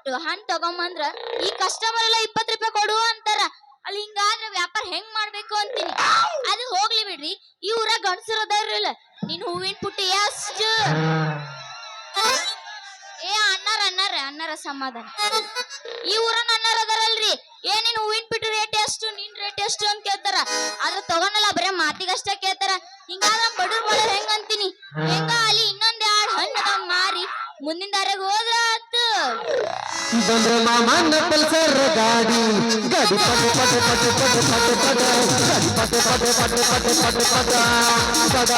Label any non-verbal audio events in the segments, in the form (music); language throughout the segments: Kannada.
ಕೊಟ್ಟು ಹಣ್ಣು ತಗೊಂಬಂದ್ರ ಈ ಕಸ್ಟಮರ್ ಎಲ್ಲ ಇಪ್ಪತ್ ರೂಪಾಯಿ ಕೊಡು ಅಂತಾರ. ಅಲ್ಲಿ ಹಿಂಗಾದ್ರೆ ವ್ಯಾಪಾರ ಹೆಂಗ್ ಮಾಡ್ಬೇಕು ಅಂತೀನಿ. ಅದು ಹೋಗ್ಲಿ ಬಿಡ್ರಿ. ಈ ಊರ ಅದಾರಲ್ಲ ನೀನ್ ಹೂವಿನ ಪುಟ್ಟಿ ಎಷ್ಟು ಏ ಅಣ್ಣಾರ ಅಣ್ಣಾರ ಅಣ್ಣಾರ ಸಮಾಧಾನ. ಈ ಊರ ಅಣ್ಣಾರ ಅದಾರಲ್ರಿ. ಏ ನಿನ್ ಹೂವಿನ ಪಿಟ್ಟು ರೇಟ್ ಎಷ್ಟು ನಿನ್ ರೇಟ್ ಎಷ್ಟು ಅಂತ ಕೇಳ್ತಾರ. ಆದ್ರ ತಗೊಂಡಲ್ಲ, ಬರೇ ಮಾತಿಗಷ್ಟೇ ಕೇಳ್ತಾರ. ಹಿಂಗಾದ್ರ ಬಡವ್ರ ಬಡ ಹೆಂಗ ಅಂತೀನಿ. ಹೆಂಗ ಅಲ್ಲಿ ಇನ್ನೊಂದ್ ಎರಡ್ ಹಣ್ಣು ಮಾರಿ. ಮುಂದಿನ ದಾರಿಗೆ ಹೋದ್ರ ಆತು ಬಂದ್ರೆ ಮಾಮನ ಪಲ್ಸರ್ ಗಾಡಿ ಗಾಡಿ ಪಟ ಪಟ ಪಟ ಪಟ ಪಟ ಪಟ ಗಾಡಿ ಪಟ ಪಟ ಪಟ ಪಟ ಪಟ ಪಟ ಪಟ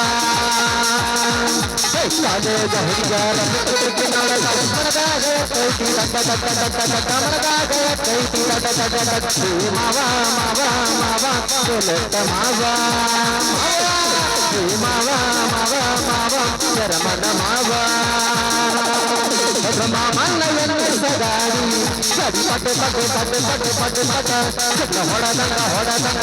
ಹೇ ಕಾಲೇಜ ಹುಡುಗರ ಮಿತ್ರಕ್ಕೆ ನಾಡದ ಮನದಾಗ ಕೈತಿ ರಟ್ಟ ರಟ್ಟ ರಟ್ಟ ರಟ್ಟ ಮನದಾಗ ಕೈತಿ ರಟ್ಟ ರಟ್ಟ ರಟ್ಟ ಹೇ ಮಾವ ಮಾವ ಮಾವ ಸೊಲೆಟ್ಟ ಮಾವ ಮಾವ ಹೇ ಮಾವ ಮಾವ ಮಾವ ಶರಮನ ಮಾವ ಮಾಮಲ್ಲ ಎನ್ನ ಸಗಾಡಿ ಗಡಿ ಪಟೆ ಪಟೆ ಪಟೆ ಪಟೆ ಪಟೆ ಪಟ ಸಿಗ್ಲ ಹೊಡದಂಗ ಹೊಡದಂಗ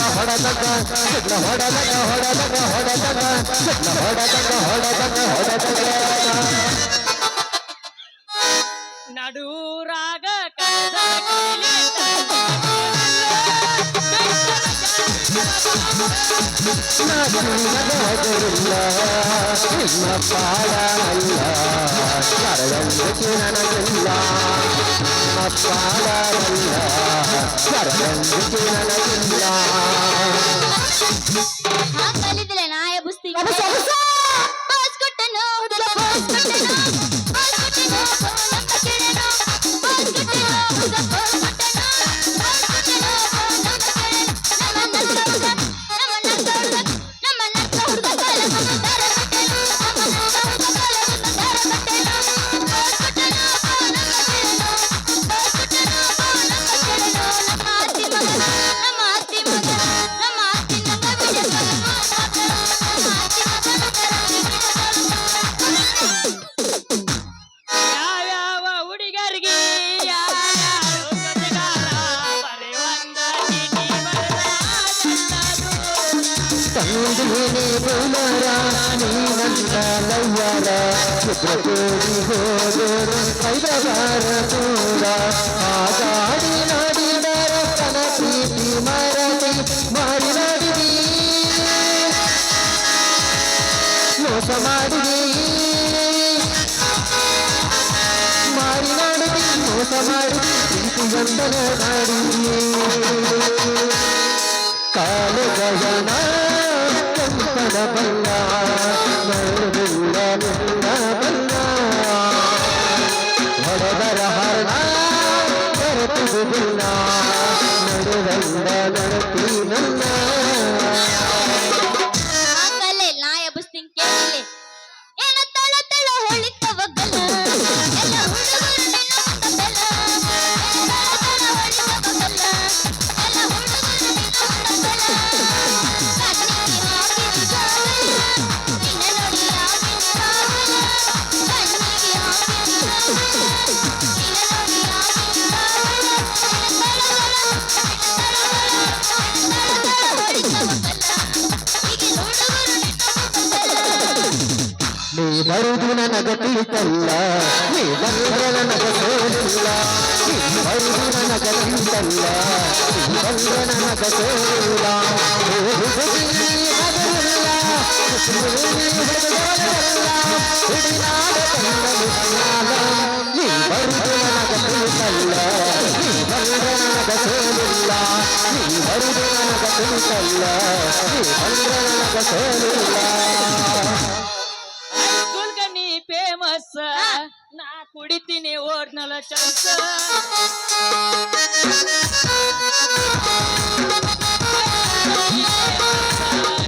ನಾಚಿನಗರಿಲ್ಲ ನಿಮ್ಮ ಪಾಡ ಅಲ್ಲ ಕರಗಂದಕ್ಕೆ ನನಗಿಲ್ಲ ನಿಮ್ಮ ಪಾಡಲ್ಲ ಕರಗಂದಕ್ಕೆ ನನಗಿಲ್ಲ ಹಾ ಕಲಿದಿಲ್ಲ ನಾ ಎಬ್ಬಿಸ್ತೀನಿ ಚಿತ್ರಕೋಡಿ ಹೋದರು ಕೈದವಾರ ದೂರ ಆ ನಾಡಿದರ ತನ ಪ್ರೀತಿ ಮರಳಿ ಮಾಡಿ ನಾಡಿದಿ ಮೋಸ ಮಾಡಿದಿ ಮಾಡಿ ನಾಡಿದಿ ಮೋಸ ಮಾಡಿದಿ ಪ್ರೀತಿ ಗಂಡನ ನಾಡಿದಿ ಕಾಲಗಯನ ಕಂಪನ ಬಲ್ಲ ನೀ ಬಂದ್ರೆ ನನಗ ಸೋಲಿಲ್ಲ ಹೋಗುವುದಿ ಹಗಲಿಲ್ಲ ಹುಡುಗಿ ಹುಡುಗರಲ್ಲ ಹುಡುನಾಡ ಕಣ್ಣನು ಕಣ್ಣಾಲ ನೀ ಬರುದು ನನಗ ತಿಳಿತಲ್ಲ ನೀ ಬಂದ್ರೆ ನನಗ ಸೋಲಿಲ್ಲ ನೀ ಬರುದು ನನಗ ಫೇಮಸ್ ನಾ ಕುಡಿತೀನಿ ಓರ್ನಲ ಚಾಸ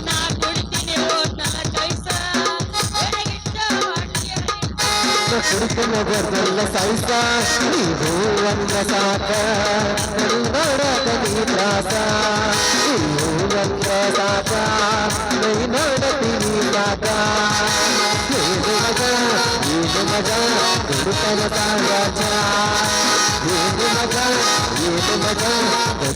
ನಾ ಕುಡಿತೀನಿ ಓಡ್ನಲ ಚಾಯ್ಸ್ ಕುಡಿತನ ಬರ್ದಲ್ಲ ಸೈಸ ನೀವು ಅಂದ್ರ ಸಾಕ ನೋಡಕ ನೀ ತ್ರಾಸ.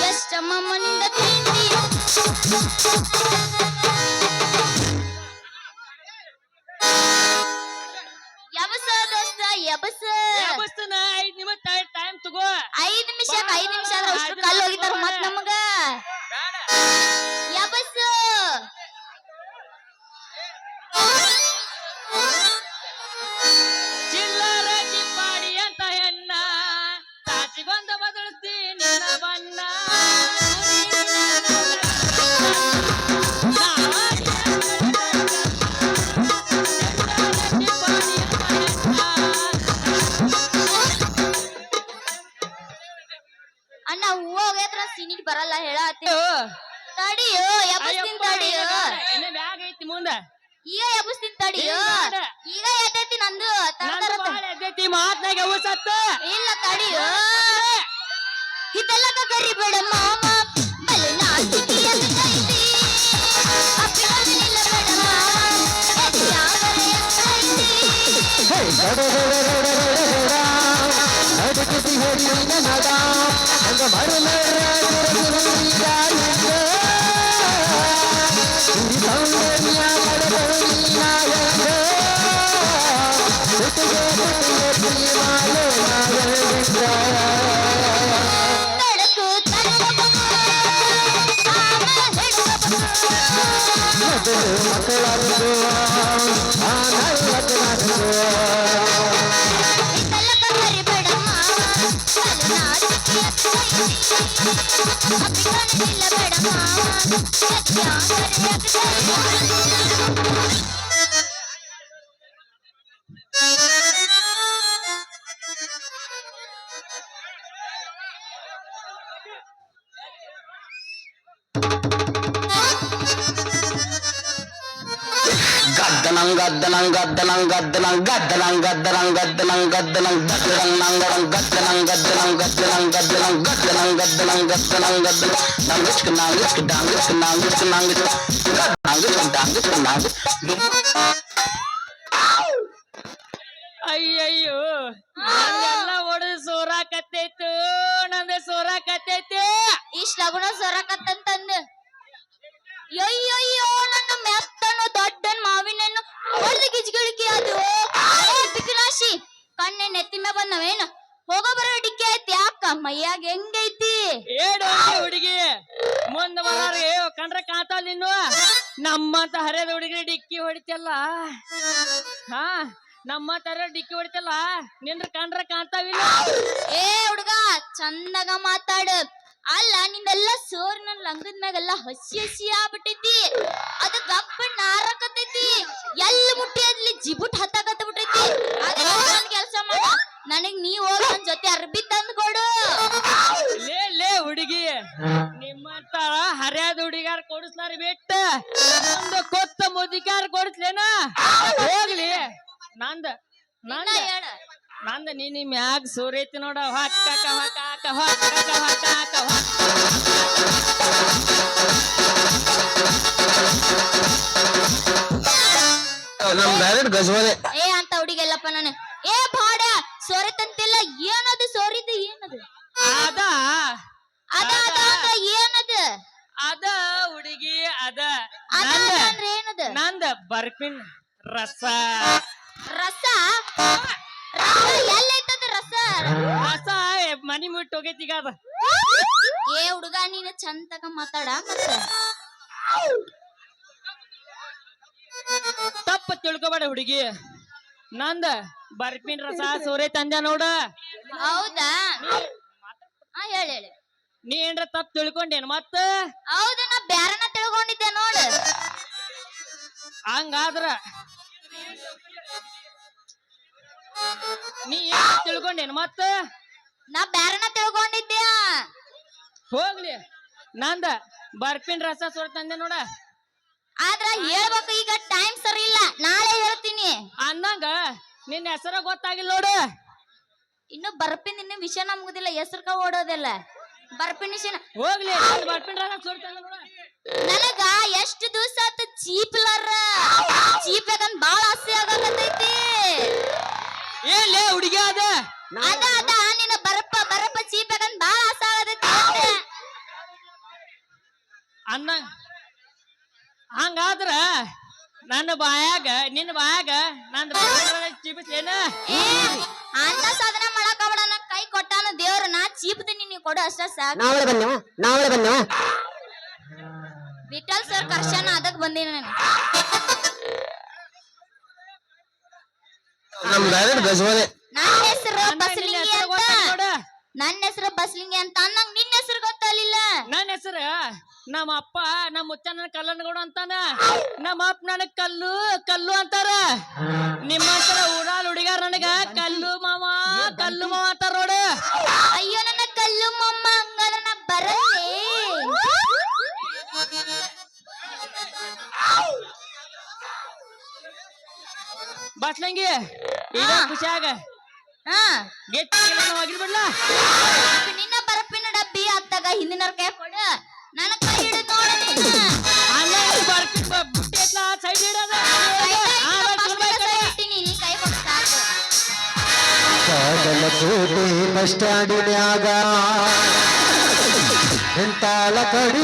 Yes, I'm a money that ಈಗ ಎಬ್ಬಿಸ್ತೀನಿ ತಡಿ ಈಗ ಎದ್ದೈತಿ ನಂದು. ಎದ್ದೈತಿ ಮಾತ್ನಾಗ ಎಬ್ಬಿಸತ್ತ ಇಲ್ಲ ತಡಿ ಹಿತಲಕ ಕರಿಬೇಡ ಮಾಮ. ಮರು ಮರು ಮರು ಮರು ಮರು மருமர் ಅಭಿಮಾನ ಇಲ್ಲ ಬೇಡ ಮಾವ ಸತ್ಯ ಕರೆಯಕ್ಕೆ గద్దనం గద్దనం గద్దనం గద్దనం గద్దనం గద్దనం గద్దనం గద్దనం గద్దనం నంగడం గద్దనం గద్దనం గద్దనం గద్దనం గద్దనం గద్దనం గద్దనం గద్దనం నంగిచ్కు నంగిచ్కు డాంగిచ్కు నంగిచ్కు నంగిచ్కు నంగిచ్కు డాంగిచ్కు నంగిచ్కు ಅಯ್ಯಯ್ಯೋ ನಂದೆಲ್ಲ ಒಡೆದು ಸೋರಾಕತ್ತೈತು ನಂದ ಸೋರಾಕತ್ತೈತಿ ಇಷ್ಟ ಲಗುಣ ಸೊರಕತ್ತಂತಂದು ಅಯ್ಯಯ್ಯೋ ನನ್ನ ಮೆತ್ತನು ದೊಡ್ಡನ್ ಮಾವಿನನ್ನು ಹೊಡೆದ ಗಿಜ್ಗಿಳಿಕೆ ಅದು. ಪಿಕನಾಶಿ ಕಣ್ಣೆ ನೆತ್ತಿ ಮೇ ಬಂದವೇನು ಹೋಗೋ ಬರೋ ಡಿಕ್ಕಿ ಐತಿ ಯಾಕ? ಮೈಯಾಗ ಹೆಂಗೈತಿ ಏಡು ಹುಡುಗಿ ಮುಂದ ಬರೋರು ಕಂಡ್ರೆ ಕಾತಾವ ನಿನ್ನು? ನಮ್ಮಂತ ಹರಿಯದ ಹುಡುಗಿ ಡಿಕ್ಕಿ ಹೊಡಿತಲ್ಲ ಹಾ ನಮ್ಮ ತರ ಡಿಕ್ಕಿ ಹೊಡಿತಲ್ಲ ನಿಂದ್ರ ಕಂಡ್ರೆ ಕಾಣ್ತಾವಿಲ್ಲ? ಏ ಹುಡುಗ ಚಂದಾಗ ಮಾತಾಡು. ಅಲ್ಲ ನಿಂದೆಲ್ಲ ಸೋರ್ ನನ್ ಲಂಗದ ಮ್ಯಾಗೆಲ್ಲ ಹಸಿ ಹಸಿ ಆಗ್ಬಿಟ್ಟೈತಿ ಅದ ಗಪ್ಪ ನಾರಕತೈತಿ ಎಲ್ಲಿ ಮುಟ್ಟಿ ಅದ್ಲಿ ಜಿಬುಟ್ ಹತ್ತಕತ್ತ ಬಿಟ್ಟೈತಿ ಅದಕ್ಕೆ ಒಂದ್ ಕೆಲ್ಸ ಮಾಡ. ನನಗ್ ನೀ ಹೋಗಿ ನನ್ ಜೊತೆ ಅರ್ಬಿ ತಂದ್ ಕೊಡು. ಲೇ ಲೇ ಹುಡುಗಿ. ನಿಮ್ಮಂತ ಹರ್ಯಾದ ಹುಡುಗಾರ ಕೊಡಿಸ್ಲಾರ ಬಿಟ್ಟ. ಒಂದು ಕೊತ್ತ ಮುದಿಗಾರ ಕೊಡಿಸ್ಲೇನ? ಹೋಗ್ಲಿ. ನಂದ ನಂದ. ನಂದ ನೀ ನಿಮ್ ಮ್ಯಾಗ ಸೂರೈತಿ ನೋಡ. ಹಾಕ ಹಾಕ ಹಾಕ ಹಾಕ ಹೊಕ್ಕ ಡೈರೆಕ್ಟ್ ಏ ಅಂತ ಹುಡುಗೆಲ್ಲಪ್ಪ ನಾನು. ಏ ಬಾಡ ಸೋರಿತಂತಿಲ್ಲ ಏನದು ಸೋರಿದ್ದು ಏನದು? ಅದ. ಅದ ಅದ ಅಂದ್ರ ಏನದು? ಅದ ಹುಡುಗಿ ಅದ. ಅದ ನಂದ. ಅದ ಅಂದ್ರ ಏನದು? ನಂದ ಬರ್ಪಿನ್ ರಸ. ರಸ? ರಸ ಎಲ್ಲೈತದ ರಸ? ರಸ ಮನಿ ಮುಟ್ಟು ಹೋಗೈತಿ ಈಗ ಅದ. ಏ ಹುಡುಗ ನೀನು ಚಂದಗ ಮಾತಾಡ ಮತ್ತ. ತಪ್ಪ ತಿಳ್ಕೊಬೇಡ ಹುಡುಗಿ. ನಂದ ಬರ್ಪಿನ ರಸ ಸೋರೆ ತಂದೆ ನೋಡ. ಹೌದಾ? ಹಾ ಹೇಳಿ ಹೇಳಿ. ನೀ ಏನ್ರ ತಪ್ಪ ತಿಳ್ಕೊಂಡೇನ್ ಮತ್ತ? ಹೌದು ನಾ ಬ್ಯಾರನ ತಿಳ್ಕೊಂಡಿದ್ದೆ ನೋಡು. ಹಂಗಾದ್ರ ನೀ ಏನ್ ತಿಳ್ಕೊಂಡೇನ್ ಮತ್ತ? ನಾ ಬ್ಯಾರನ ತಿಳ್ಕೊಂಡಿದ್ದೆ. ಹೋಗ್ಲಿ. ನಂದ ಬರ್ಪಿನ ರಸ ಸೂರ್ಯ ತಂದೆ ನೋಡ. ಆದ್ರ ಹೇಳ್ಬೇಕು ಈಗ ಟೈಮ್ ಸರಿ ಇಲ್ಲ. ನಾಳೆ ಹೇಳ್ತೀನಿ. ಅಂದಂಗ ನಿನ್ನ ಹೆಸರ ಗೊತ್ತಾಗಿಲ್ಲ ನೋಡು. ಇನ್ನು ಬರ್ಪಿನ ಇನ್ನು ವಿಷಯ ನಮ್ಗುದಿಲ್ಲ ಹೆಸರ್ಕ ಓಡೋದಿಲ್ಲ. ಬರ್ಪಿನ ಹೋಗ್ಲಿ ನನಗ ಎಷ್ಟು ದಿವಸ ಚೀಪ್ ಲರ್. ಚೀಪ್ ಬೇಕಂದ್ ಬಾಳ ಆಸೆ ಆಗಕತ್ತೈತಿ. ಏ ಹುಡುಗಿ ಅದ? ಅದ ಅದ ನಿನ್ನ ಬರಪ್ಪ ಬರಪ್ಪ ಚೀಪ್ ಬೇಕಂದ್ ಬಾಳ ಆಸೆ ಆಗತೈತಿ ಅಂದೆ. ಹಂಗಾದ್ರ ನನ್ನ ಬಾಯಾಗ ನಿನ್ನ ಬಾಯಾಗ ನನ್ನ ಚಿಪಿಸ್ಲೇನ ಏನು? ಅಂತ ಸಾಧನೆ ಮಾಡಕ್ ಅವಡ ಕೈ ಕೊಟ್ಟಾನ ದೇವ್ರ ನಾ ಚೀಪ್ತೀನಿ ನೀವು ಕೊಡು ಅಷ್ಟ ಸಾಕು. ನಾವಳೆ ಬನ್ನೇವ ನಾವಳೆ ಬನ್ನೇವ ವಿಠಲ್ ಸರ್ ಕರ್ಶನ ಅದಕ್ ಬಂದೀನಿ ನಾನು. ನಮ್ ಡೈರೆಕ್ಟ್ ಗಜವಾದೆ ನನ್ನ ಹೆಸರು ಬಸಲಿಂಗಿ ಅಂತ. ನನ್ನ ಹೆಸರು ಬಸ್ಲಿಂಗಿ ಅಂತ ಅನ್ನಂಗ್ ನಿನ್ನ ಹೆಸರು ಗೊತ್ತಲಿಲ್ಲ? ನನ್ನ ಹೆಸರು? ನಮ್ಮ ಅಪ್ಪ ನಮ್ಮ ಮುಚ್ಚ ನನ್ನ ಕಲ್ಲನಗೌಡ ಅಂತಾನ? ನಮ್ಮ ಅಪ್ಪ ನನಗ್ ಕಲ್ಲು ಕಲ್ಲು ಅಂತಾರ. ನಿಮ್ಮ ಹತ್ರ ಊರಾಲ್ ಹುಡುಗಾರ ನನಗ? ಕಲ್ಲು ಮಾವ ಕಲ್ಲು ಮಾವ ಅಂತಾರ ನೋಡು. ಅಯ್ಯೋ ನನ್ನ ಕಲ್ಲು ಮಮ್ಮ ಹಂಗಾದ್ರೆ ನಾ ಬರಲ್ಲೇ ಬಸ್ಲಂಗಿ ಈಗ. ಖುಷಿಯಾಗ ನಿನ್ನ ಬರಪಿನ ಡಬ್ಬಿ ಅತ್ತಾಗ ಹಿಂದಿನ ಕೈ ಕೊಡು. ನನ್ನ ಕೈ ಹಿಡಿದು ಬಸ್ ಸ್ಟ್ಯಾಂಡಿನ್ಯಾಗ (laughs) ಎಂತಾಲ ಕಡಿ